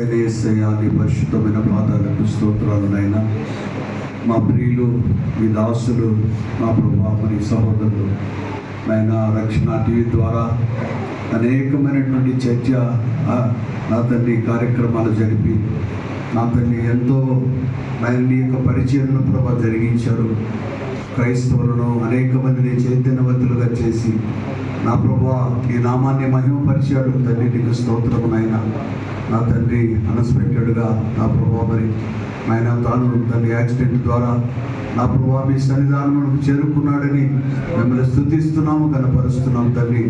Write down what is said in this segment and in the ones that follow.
యేసయ్యాని పరిశుద్ధమైన పాదాలకు స్తోత్రాలు నాయన. మా ప్రియులు మీ దాసులు మా ప్రభా మరి సహోదరులు. నాయన రక్షణ టీవీ ద్వారా అనేకమైనటువంటి చర్చ నా తండ్రి కార్యక్రమాలు జరిపి నా తండ్రి ఎంతో నాయన యొక్క పరిచయను ప్రభా జరిగించారు. క్రైస్తవులను అనేక మందిని చైతన్యవంతులుగా చేసి నా ప్రభా ఈ నామాన్ని మహిమపరిచాడు. తండ్రి నీకు స్తోత్రమునైనా. నా తండ్రి అన్ఎక్స్పెక్టెడ్గా నా ప్రభా మరి ఆయన తాను తండ్రి యాక్సిడెంట్ ద్వారా నా ప్రభావ మీ సన్నిధానములకు చేరుకున్నాడని మిమ్మల్ని స్థుతిస్తున్నాము కనపరుస్తున్నాం తండ్రి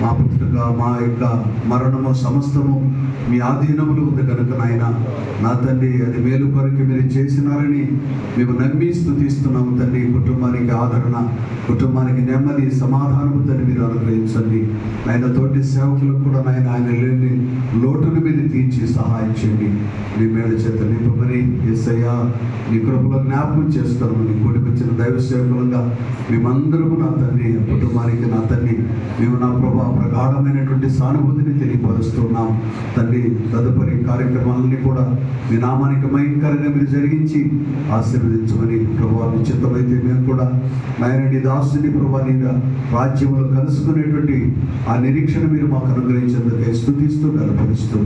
మా పుట్టుక మా యొక్క మరణము సమస్తము మీ ఆధీనములు ఉంది కనుక నాయన. నా తండ్రి అది మేలు కొరకు మీరు చేసినారని మేము నమ్మి స్థుతిస్తున్నాము తండ్రి కుటుంబానికి ఆదరణ కుటుంబానికి నెమ్మది సమాధానము తండ్రి మీరు అనుగ్రహించండి. ఆయన తోటి సేవకులకు కూడా నాయన ఆయన లేని లోటును తీర్చి సహాయం చేయండి మీ మేడ చేత నింపమని ఎస్ఐయా నీ కృపలో జ్ఞాపకం చేస్తాను నీ కూడికి దైవ సేవకులంగా మేమందరము నా తల్లి కుటుంబానికి నా తల్లి మేము నా ప్రభా ప్రగాఢమైనటువంటి సానుభూతిని తెలియపరుస్తున్నాం. తల్లి తదుపరి కార్యక్రమాలన్నీ కూడా మీ నామానికి భయంకరంగా మీరు జరిగించి ఆశీర్వదించమని ప్రభా మీ చిత్తమైతే మేము కూడా నాయన నీ దాసుని ప్రభా నీ రాజ్యంలో కలుసుకునేటువంటి ఆ నిరీక్షణ మీరు మాకు అనుగ్రహించేందుకే స్థుతిస్తూ కనపరుస్తూ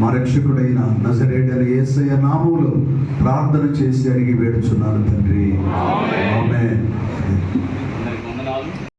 మా రక్షకుడైన నజరేడని ఏసయ నామములు ప్రార్థన చేసి అడిగి వేడుచున్నాను తండ్రి.